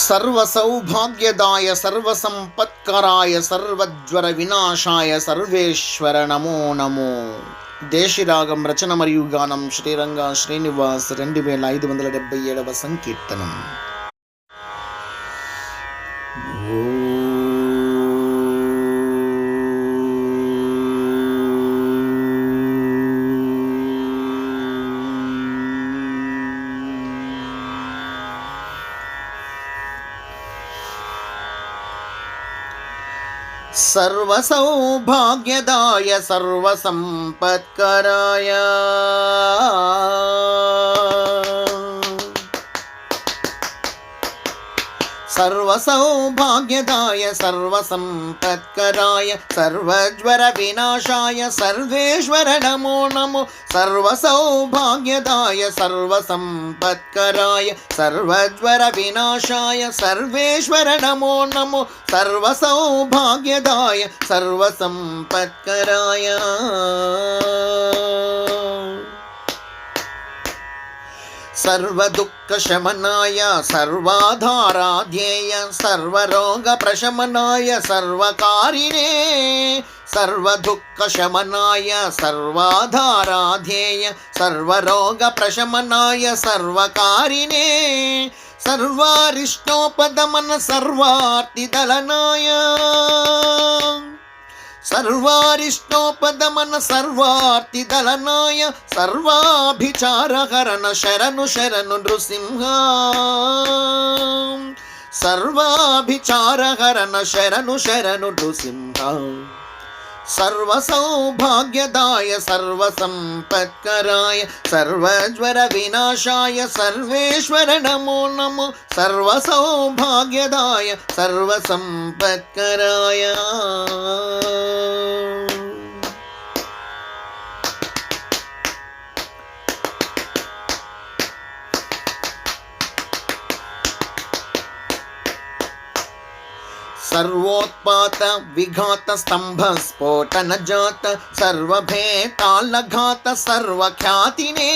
సర్వసౌభాగ్యదాయ సర్వసంపత్కరాయ సర్వజ్వర వినాశాయ సర్వేశ్వర నమో నమో దేశిరాగం రచన మరియు గానం శ్రీరంగ శ్రీనివాస్ రెండు వేల ఐదు వందల డెబ్బై ఏడవ సంకీర్తనం సర్వసౌభాగ్యదాయ సర్వసంపత్కరాయ సర్వసౌభాగ్యదాయ సర్వసంపత్కరాయ సర్వజ్వర వినాశాయ సర్వేశ్వర నమో నమో సర్వసౌభాగ్యదాయ సర్వసంపత్కరాయ సర్వజ్వర వినాశాయ సర్వేశ్వర నమో నమో सर्वदुःखशमनाय सर्वाधाराध्येय सर्वरोगप्रशमनाय सर्वकारिणे सर्वदुःखशमनाय सर्वाधाराध्येय सर्वरोगप्रशमनाय सर्वकारिणे सर्वारिष्टोपदमन सर्वार्तिदलनाय। సర్వారిష్టోపదమన సర్వార్తిదలనాయ సర్వాభిచారహరణ శరణు శరణు నృసింహ. సర్వాభిచారహరణ శరణు శరణు నృసింహ. సర్వసౌభాగ్యదాయ సర్వసంపత్కరాయ సర్వజ్వర వినాశాయ సర్వేశ్వర నమో నమో సర్వసౌభాగ్యదాయ సర్వసంపత్కరాయ सर्वोत्पात विघात स्तंभ स्फोटन जात सर्वभेतालघात सर्वख्यातिने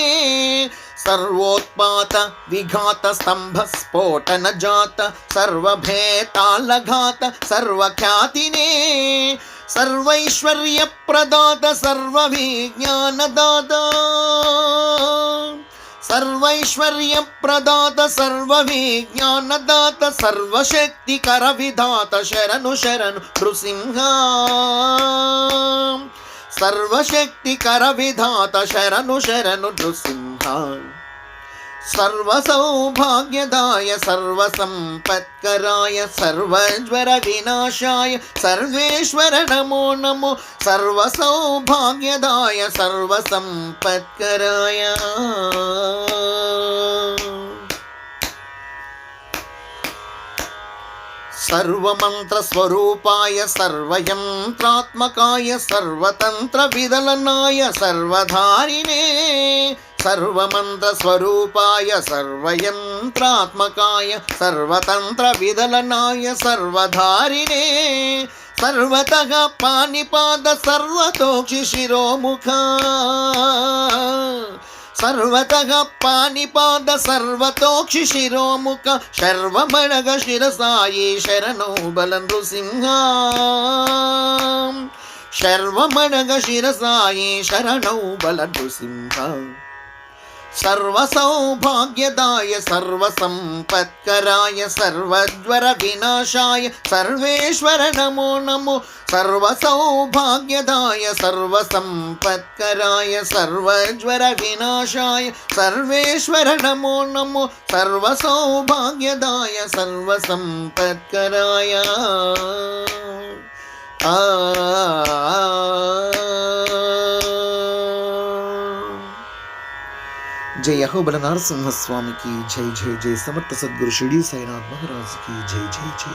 सर्वोत्पात विघात स्तंभ स्फोटन जात सर्वभेतालघात सर्वख्यातिने सर्वैश्वर्यप्रदात सर्वविज्ञानदाता सर्वैश्वर्यप्रदात सर्वविज्ञानदात सर्वशक्तिकरविधात शरणु शरणु नृसिंह। सर्वशक्तिकरविधात शरणु शरणु नृसिंह। सर्वसौभाग्यदाय सर्वसम्पत्कराय सर्वज्वरविनाशाय सर्वेश्वर नमो नमो सर्वसौभाग्यदाय सर्वसम्पत्कराय। सर्वमन्त्रस्वरूपाय सर्वयन्त्रात्मकाय सर्वतन्त्रविदलनाय सर्वधारिणे సర్వమంత్రస్వరూపాయ సర్వయంత్రాత్మకాయ సర్వతంత్ర విదలనాయ సర్వధారిణే సర్వతః పాణిపాద సర్వతోక్షి శిరోముఖ. సర్వతః పాణిపాద సర్వతోక్షి శిరోముఖ శర్వమణగ శిరసాయి శరణో బలం నృసింహ శర్వమణగ శిరసాయి శరణౌ బల నృసింహ सर्वसौभाग्यदाय सर्वसम्पत्कराय सर्वज्वरविनाशाय सर्वेश्वर नमो नमो सर्वसौभाग्यदाय सर्वसम्पत्कराय सर्वज्वरविनाशाय सर्वेश्वर नमो नमो सर्वसौभाग्यदाय सर्वसम्पत्कराय आ జై అహోబల నరసింహస్వామికి జై జై జై సమర్థ సద్గురు షిడీ సాయినాథ్ మహారాజుకి జై జై జై.